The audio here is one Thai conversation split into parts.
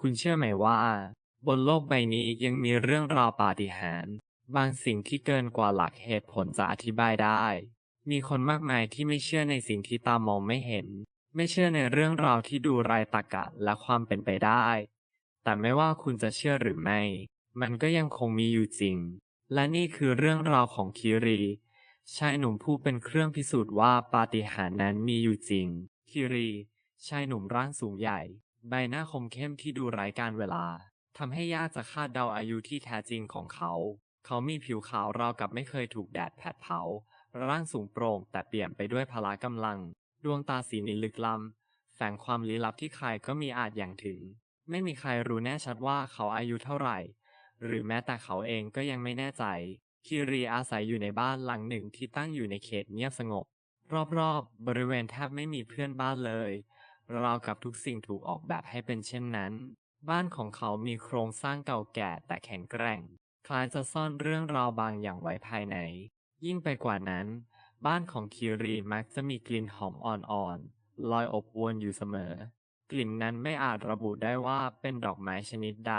คุณเชื่อไหมว่า บนโลกใบนี้ยังมีเรื่องราวปาฏิหาริย์บางสิ่งที่เกินกว่าหลักเหตุผลจะอธิบายได้ มีคนมากมายที่ไม่เชื่อในสิ่งที่ตามองไม่เห็น ไม่เชื่อในเรื่องราวที่ดูไร้ตรรกะและความเป็นไปได้ แต่ไม่ว่าคุณจะเชื่อหรือไม่ มันก็ยังคงมีอยู่จริง และนี่คือเรื่องราวของคิรีชายหนุ่มผู้เป็นเครื่องพิสูจน์ว่าปาฏิหาริย์นั้นมีอยู่จริง คิรี ชายหนุ่มร่างสูงใหญ่ ใบหน้าคมเข้มที่ดูไร้การเวลาทำให้ยากจะคาดเดาอายุที่แท้จริงของเขา เขามีผิวขาวราวกับไม่เคยถูกแดดแผดเผา ร่างสูงโปร่งแต่เปี่ยมไปด้วยพละกำลัง ดวงตาสีนิลึกล้ำ แฝงความลี้ลับที่ใครก็มีอาจอย่างถึง ไม่มีใครรู้แน่ชัดว่าเขาอายุเท่าไหร่ หรือแม้แต่เขาเองก็ยังไม่แน่ใจ คิรีอาศัยอยู่ในบ้านหลังหนึ่งที่ตั้งอยู่ในเขตเงียบสงบ รอบๆบริเวณแทบไม่มีเพื่อนบ้านเลย ราวกับทุกสิ่งถูกออกแบบให้เป็นเช่นนั้น บ้านของเขามีโครงสร้างเก่าแก่แต่แข็งแกร่ง คล้ายจะซ่อนเรื่องราวบางอย่างไว้ภายใน ยิ่งไปกว่านั้น บ้านของคิรีมักจะมีกลิ่นหอมอ่อนๆลอยอบอวนอยู่เสมอ กลิ่นนั้นไม่อาจระบุได้ว่าเป็นดอกไม้ชนิดใด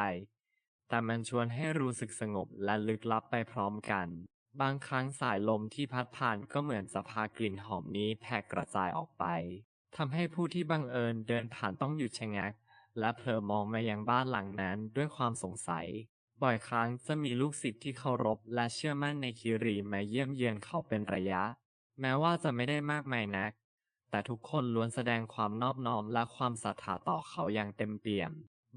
แต่มันชวนให้รู้สึกสงบและลึกลับไปพร้อมกันบางครั้งสายลมที่พัดผ่านก็เหมือนจะพากลิ่นหอมนี้แผ่กระจายออกไป ทำให้ผู้ที่บังเอิญเดินผ่านต้องหยุดชะงัก และเผลอมองมายังบ้านหลังนั้นด้วยความสงสัย บ่อยครั้งจะมีลูกศิษย์ที่เคารพและเชื่อมั่นในคิรีมาเยี่ยมเยือนเขาเป็นระยะ แม้ว่าจะไม่ได้มากมายนัก แต่ทุกคนล้วนแสดงความนอบน้อมและความศรัทธาต่อเขาอย่างเต็มเปี่ยม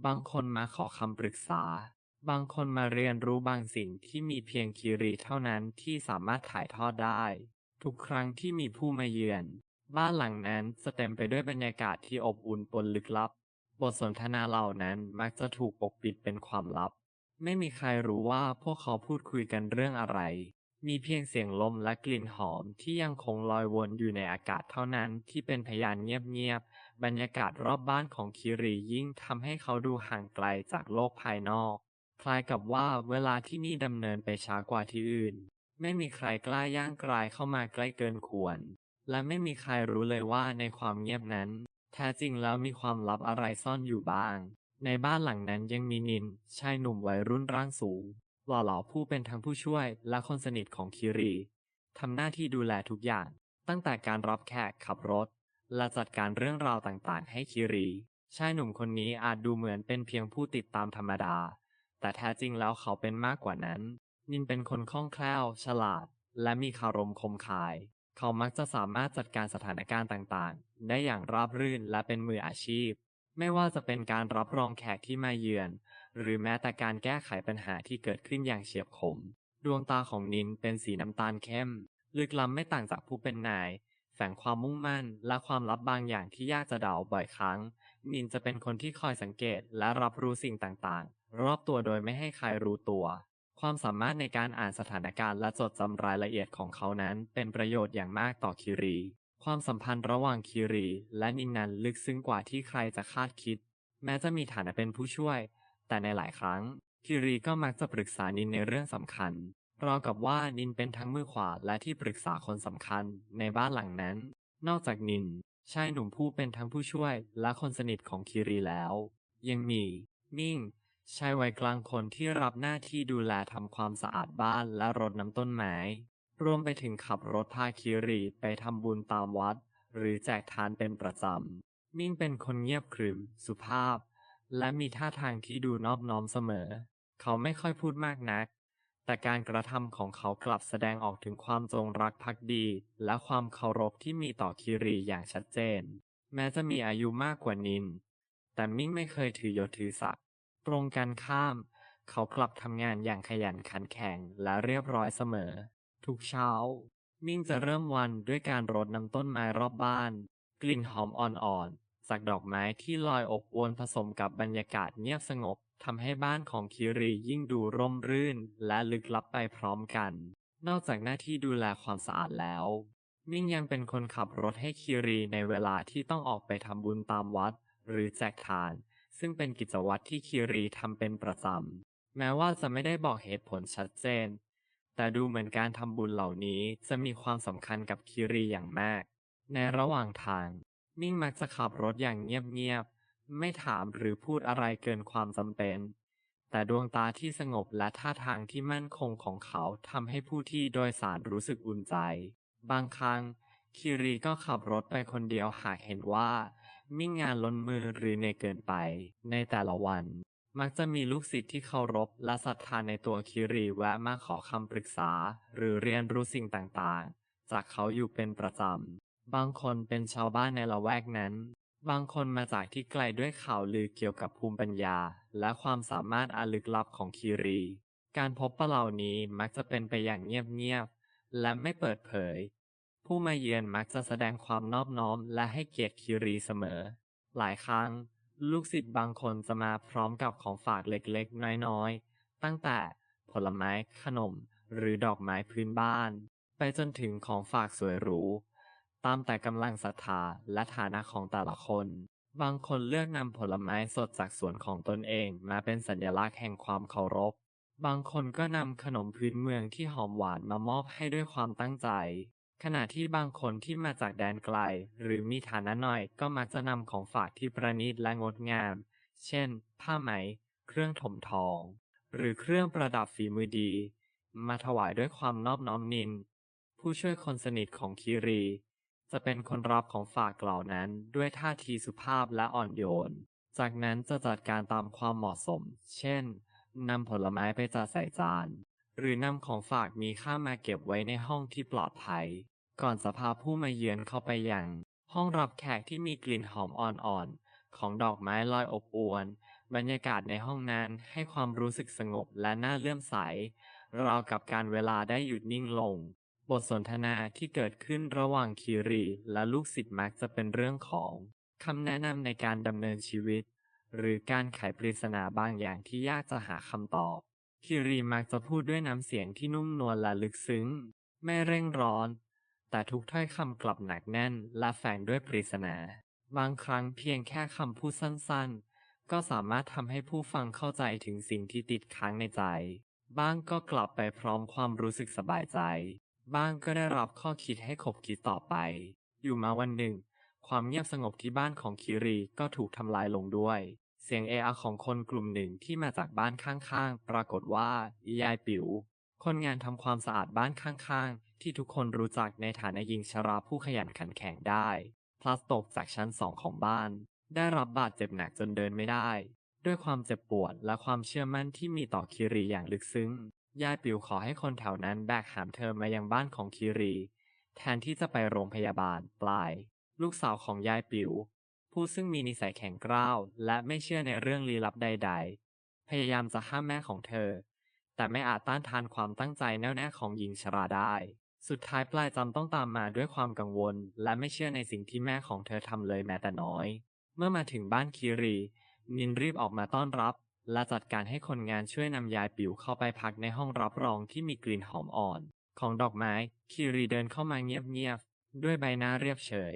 บางคนมาขอคำปรึกษา บางคนมาเรียนรู้บางสิ่งที่มีเพียงคิรีเท่านั้นที่สามารถถ่ายทอดได้ ทุกครั้งที่มีผู้มาเยือน บ้านหลังนั้นจะเต็มไปด้วยบรรยากาศที่อบอุ่นปนลึกลับ บทสนทนาเหล่านั้นมักจะถูกปกปิดเป็นความลับ ไม่มีใครรู้ว่าพวกเขาพูดคุยกันเรื่องอะไร มีเพียงเสียงลมและกลิ่นหอมที่ยังคงลอยวนอยู่ในอากาศเท่านั้นที่เป็นพยานเงียบๆ บรรยากาศรอบบ้านของคิรียิ่งทำให้เขาดูห่างไกลจากโลกภายนอก คล้ายกับว่าเวลาที่นี่ดำเนินไปช้ากว่าที่อื่น ไม่มีใครกล้าย่างกลายเข้ามาใกล้เกินควร และไม่มีใครรู้เลยว่าในความเงียบนั้น แท้จริงแล้วมีความลับอะไรซ่อนอยู่บ้าง ในบ้านหลังนั้นยังมีนิน ชายหนุ่มวัยรุ่นร่างสูงหล่อเหลาผู้เป็นทั้งผู้ช่วยและคนสนิทของคิรีทำหน้าที่ดูแลทุกอย่าง ตั้งแต่การรับแขกขับรถ และจัดการเรื่องราวต่างๆ ให้คิรีชายหนุ่มคนนี้อาจดูเหมือนเป็นเพียงผู้ติดตามธรรมดา แต่แท้จริงแล้วเขาเป็นมากกว่านั้น นินเป็นคนคล่องแคล่ว ฉลาด และมีคารมคมคาย เขามักจะสามารถจัดการสถานการณ์ต่างๆ ได้อย่างราบรื่นและเป็นมืออาชีพ ไม่ว่าจะเป็นการรับรองแขกที่มาเยือน หรือแม้แต่การแก้ไขปัญหาที่เกิดขึ้นอย่างเฉียบคม ดวงตาของนินเป็นสีน้ำตาลเข้ม ลึกล้ำไม่ต่างจากผู้เป็นนาย แฝงความมุ่งมั่นและความลับบางอย่างที่ยากจะเดาบ่อยครั้ง นินจะเป็นคนที่คอยสังเกตและรับรู้สิ่งต่างๆ รอบตัวโดยไม่ให้ใครรู้ตัว ความสามารถในการอ่านสถานการณ์และจดจำรายละเอียดของเขานั้น เป็นประโยชน์อย่างมากต่อคิรี ความสัมพันธ์ระหว่างคิรี และนินนั้นลึกซึ้งกว่าที่ใครจะคาดคิด แม้จะมีฐานะเป็นผู้ช่วย แต่ในหลายครั้ง คิรีก็มักจะปรึกษานินในเรื่องสำคัญราวกับว่านินเป็นทั้งมือขวาและที่ปรึกษาคนสำคัญในบ้านหลังนั้น นอกจากนินชายหนุ่มผู้เป็นทั้งผู้ช่วยและคนสนิทของคิรีแล้ว ยังมี มิ่ง ชายวัยกลางคนที่รับหน้าที่ดูแลทำความสะอาดบ้านและรดน้ำต้นไม้ รวมไปถึงขับรถพาคิรีไปทำบุญตามวัด หรือแจกทานเป็นประจำ มิ่งเป็นคนเงียบขรึม สุภาพ และมีท่าทางที่ดูนอบน้อมเสมอ เขาไม่ค่อยพูดมากนัก แต่การกระทำของเขากลับแสดงออกถึงความจงรักภักดี และความเคารพที่มีต่อคิรีอย่างชัดเจน แม้จะมีอายุมากกว่านิน แต่มิ่งไม่เคยถือยศถือศักดิ์ ตรงกันข้าม เขากลับทำงานอย่างขยันขันแข็งและเรียบร้อยเสมอ ทุกเช้า มิ่งจะเริ่มวันด้วยการรดน้ำต้นไม้รอบบ้าน กลิ่นหอมอ่อนๆจากดอกไม้ที่ลอยอบอวลผสมกับบรรยากาศเงียบสงบทำให้บ้านของคิรียิ่งดูร่มรื่นและลึกลับไปพร้อมกัน นอกจากหน้าที่ดูแลความสะอาดแล้ว มิ่งยังเป็นคนขับรถให้คิรีในเวลาที่ต้องออกไปทำบุญตามวัด หรือแจกทาน ซึ่งเป็นกิจวัตรที่คิรีทำเป็นประจำแม้ว่าจะไม่ได้บอกเหตุผลชัดเจน แต่ดูเหมือนการทำบุญเหล่านี้จะมีความสำคัญกับคิรีอย่างมาก ในระหว่างทาง มิ่งมักจะขับรถอย่างเงียบๆไม่ถามหรือพูดอะไรเกินความจำเป็น แต่ดวงตาที่สงบและท่าทางที่มั่นคงของเขาทำให้ผู้ที่โดยสารรู้สึกอุ่นใจ บางครั้งคิรีก็ขับรถไปคนเดียวหากเห็นว่า มีงานล้นมือหรือเนเกินไป ในแต่ละวัน มักจะมีลูกศิษย์ที่เคารพและศรัทธาในตัวคิรีแวะมาขอคำปรึกษา หรือเรียนรู้สิ่งต่างๆ จากเขาอยู่เป็นประจำ บางคนเป็นชาวบ้านในละแวกนั้น บางคนมาจากที่ไกลด้วยข่าวลือเกี่ยวกับภูมิปัญญา และความสามารถอันลึกลับของคิรี การพบปะเหล่านี้มักจะเป็นไปอย่างเงียบๆและไม่เปิดเผย ผู้มาเยือนมักจะแสดงความนอบน้อมและให้เกียรติคิรีเสมอ หลายครั้ง ลูกศิษย์บางคนจะมาพร้อมกับของฝากเล็กๆ น้อยๆ ตั้งแต่ผลไม้ขนม หรือดอกไม้พื้นบ้าน ไปจนถึงของฝากสวยหรู ตามแต่กำลังศรัทธาและฐานะของแต่ละคน บางคนเลือกนำผลไม้สดจากสวนของตนเองมาเป็นสัญลักษณ์แห่งความเคารพ บางคนก็นำขนมพื้นเมืองที่หอมหวานมามอบให้ด้วยความตั้งใจ ขณะที่บางคนที่มาจากแดนไกล หรือมีฐานะน้อยก็มักจะนำของฝากที่ประณีตและงดงาม เช่น ผ้าไหม เครื่องถมทอง หรือเครื่องประดับฝีมือดี มาถวายด้วยความนอบน้อมนิน ผู้ช่วยคนสนิทของคิรี จะเป็นคนรับของฝากเหล่านั้นด้วยท่าทีสุภาพและอ่อนโยน จากนั้นจะจัดการตามความเหมาะสม เช่นนำผลไม้ไปจัดใส่จาน หรือนำของฝากมีค่ามาเก็บไว้ในห้องที่ปลอดภัย ก่อนจะพาผู้มาเยือนเข้าไปยัง ห้องรับแขกที่มีกลิ่นหอมอ่อนๆ ของดอกไม้ลอยอบอวล บรรยากาศในห้องนั้นให้ความรู้สึกสงบและน่าเลื่อมใส ราวกับการเวลาได้หยุดนิ่งลง บทสนทนาที่เกิดขึ้นระหว่างคีรีและลูกศิษย์มักจะเป็นเรื่องของคำแนะนำในการดำเนินชีวิต หรือการไขปริศนาบางอย่างที่ยากจะหาคำตอบคิรีมักจะพูดด้วยน้ำเสียงที่นุ่มนวลและลึกซึ้ง ไม่เร่งร้อน แต่ทุกถ้อยคำกลับหนักแน่นและแฝงด้วยปริศนา บางครั้งเพียงแค่คำพูดสั้นๆ ก็สามารถทำให้ผู้ฟังเข้าใจถึงสิ่งที่ติดค้างในใจ บ้างก็กลับไปพร้อมความรู้สึกสบายใจ บ้างก็ได้รับข้อคิดให้ขบคิดต่อไป อยู่มาวันหนึ่ง ความเงียบสงบที่บ้านของคิรีก็ถูกทำลายลงด้วย เสียงเออะของคนกลุ่มหนึ่งที่มาจากบ้านข้างๆ ปรากฏว่า ยายปิ๋วคนงานทำความสะอาดบ้านข้างๆ ที่ทุกคนรู้จักในฐานะหญิงชราผู้ขยันขันแข็งได้ พลัดตกจากชั้นสองของบ้าน ได้รับบาดเจ็บหนักจนเดินไม่ได้ ด้วยความเจ็บปวดและความเชื่อมั่นที่มีต่อคิรีอย่างลึกซึ้งยายปิวขอให้คนแถวนั้นแบกหามเธอมายังบ้านของคิรี แทนที่จะไปโรงพยาบาลปลาย ลูกสาวของยายปิว ผู้ซึ่งมีนิสัยแข็งกร้าวและไม่เชื่อในเรื่องลี้ลับใด ๆ พยายามจะห้ามแม่ของเธอ แต่ไม่อาจต้านทานความตั้งใจแน่วแน่ของหญิงชราได้ สุดท้ายปลายจำต้องตามมาด้วยความกังวล และไม่เชื่อในสิ่งที่แม่ของเธอทำเลยแม้แต่น้อย เมื่อมาถึงบ้านคีรีนินรีบออกมาต้อนรับ และจัดการให้คนงานช่วยนำยายปิ๋วเข้าไปพักในห้องรับรองที่มีกลิ่นหอมอ่อน ของดอกไม้คีรีเดินเข้ามาเงียบๆ ด้วยใบหน้าเรียบเฉย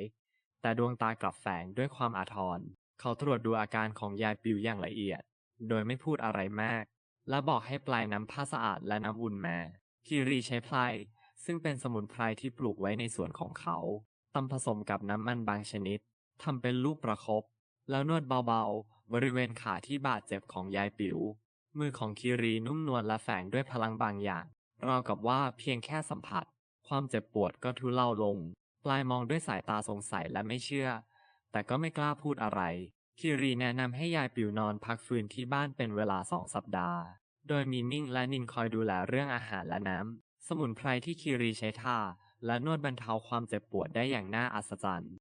แต่ดวงตากลับแฝงด้วยความอาทร เขาตรวจดูอาการของยายปิวอย่างละเอียด โดยไม่พูดอะไรมาก และบอกให้ปลายน้ำผ้าสะอาดและน้ำอุ่นมาคิรีใช้ไพร ซึ่งเป็นสมุนไพรที่ปลูกไว้ในสวนของเขาตำผสมกับน้ำมันบางชนิดทำเป็นลูกประคบแล้วนวดเบาๆ บริเวณขาที่บาดเจ็บของยายปิวมือของคิรีนุ่มนวลและแฝงด้วยพลังบางอย่างราวกับว่าเพียงแค่สัมผัส ความเจ็บปวดก็ทุเลาลง ปลายมองด้วยสายตาสงสัยและไม่เชื่อ แต่ก็ไม่กล้าพูดอะไร คิรีแนะนำให้ยายปิวนอนพักฟื้นที่บ้านเป็นเวลาสองสัปดาห์ โดยมีนิ่งและนินคอยดูแลเรื่องอาหารและน้ำ สมุนไพรที่คิรีใช้ทาและนวดบรรเทาความเจ็บปวดได้อย่างน่าอัศจรรย์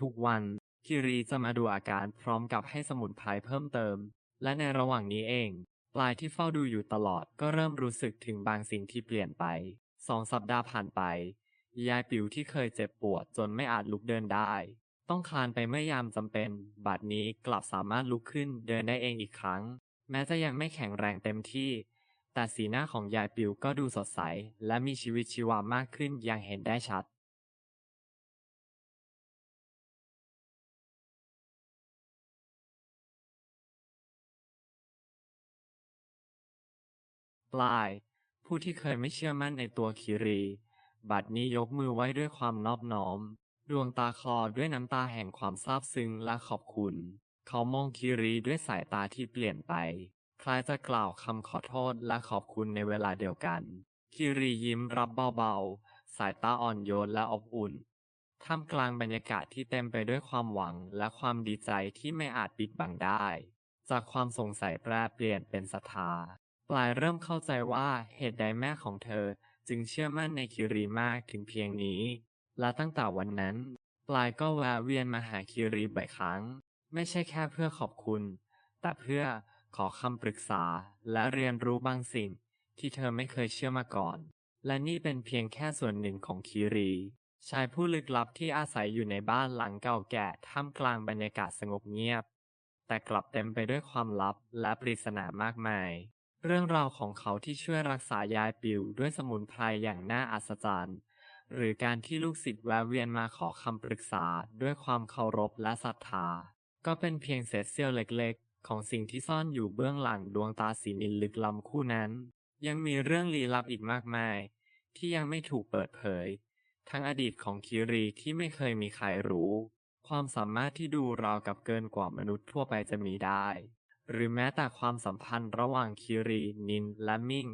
ทุกๆวันคิรีจะมาดูอาการพร้อมกับให้สมุนไพรเพิ่มเติม และในระหว่างนี้เอง ปลายที่เฝ้าดูอยู่ตลอดก็เริ่มรู้สึกถึงบางสิ่งที่เปลี่ยนไปสองสัปดาห์ผ่านไป ยายปิวที่เคยเจ็บปวดจนไม่อาจลุกเดินได้ ต้องคลานไปเมื่อยามจำเป็น บัดนี้กลับสามารถลุกขึ้นเดินได้เองอีกครั้ง แม้จะยังไม่แข็งแรงเต็มที่ แต่สีหน้าของยายปิวก็ดูสดใส และมีชีวิตชีวามากขึ้นอย่างเห็นได้ชัดปลาย ผู้ที่เคยไม่เชื่อมั่นในตัวคิรี บัดนี้ยกมือไว้ด้วยความนอบน้อม ดวงตาคลอด้วยน้ำตาแห่งความซาบซึ้งและขอบคุณ เขามองคิริด้วยสายตาที่เปลี่ยนไป คล้ายจะกล่าวคำขอโทษและขอบคุณในเวลาเดียวกัน คิริยิ้มรับเบาๆ สายตาอ่อนโยนและอบอุ่น ท่ามกลางบรรยากาศที่เต็มไปด้วยความหวังและความดีใจที่ไม่อาจปิดบังได้ จากความสงสัยแปรเปลี่ยนเป็นศรัทธา ปลายเริ่มเข้าใจว่าเหตุใดแม่ของเธอจึงเชื่อมั่นในคิริมากถึงเพียงนี้ และตั้งแต่วันนั้น ปลายก็แวะเวียนมาหาคิริบ่อยครั้ง ไม่ใช่แค่เพื่อขอบคุณ แต่เพื่อ ขอคำปรึกษาและเรียนรู้บางสิ่งที่เธอไม่เคยเชื่อมาก่อน และนี่เป็นเพียงแค่ส่วนหนึ่งของคิรี ชายผู้ลึกลับที่อาศัยอยู่ในบ้านหลังเก่าแก่ท่ามกลางบรรยากาศสงบเงียบ แต่กลับเต็มไปด้วยความลับและปริศนามากมาย เรื่องราวของเขาที่ช่วยรักษายายปิวด้วยสมุนไพรอย่างน่าอัศจรรย์ หรือการที่ลูกศิษย์แวะเวียนมาขอคำปรึกษาด้วยความเคารพและศรัทธา ก็เป็นเพียงเศษเสี้ยวเล็ก ของสิ่งที่ซ่อนอยู่เบื้องหลังดวงตาสีนินลึกล้ำคู่นั้น ยังมีเรื่องลี้ลับอีกมากมาย ที่ยังไม่ถูกเปิดเผย ทั้งอดีตของคิรีที่ไม่เคยมีใครรู้ ความสามารถที่ดูราวกับเกินกว่ามนุษย์ทั่วไปจะมีได้ หรือแม้แต่ความสัมพันธ์ระหว่างคิรีนินและมิ่ง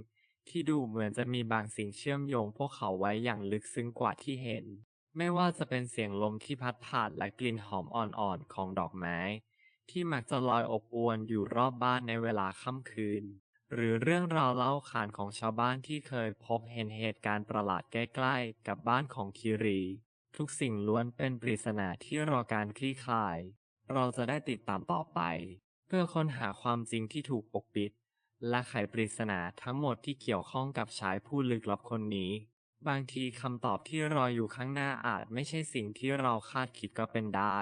ที่ดูเหมือนจะมีบางสิ่งเชื่อมโยงพวกเขาไว้อย่างลึกซึ้งกว่าที่เห็น ไม่ว่าจะเป็นเสียงลมที่พัดผ่านและกลิ่นหอมอ่อนๆของดอกไม้ ที่มักจะลอยอบอวนอยู่รอบบ้านในเวลาค่ำคืน หรือเรื่องราวเล่าขานของชาวบ้านที่เคยพบเห็นเหตุการณ์ประหลาดใกล้ๆ กับบ้านของคิรี ทุกสิ่งล้วนเป็นปริศนาที่รอการคลี่คลาย เราจะได้ติดตามต่อไป เพื่อค้นหาความจริงที่ถูกปกปิด และไขปริศนาทั้งหมดที่เกี่ยวข้องกับชายผู้ลึกลับคนนี้ บางทีคำตอบที่รออยู่ข้างหน้าอาจไม่ใช่สิ่งที่เราคาดคิดก็เป็นได้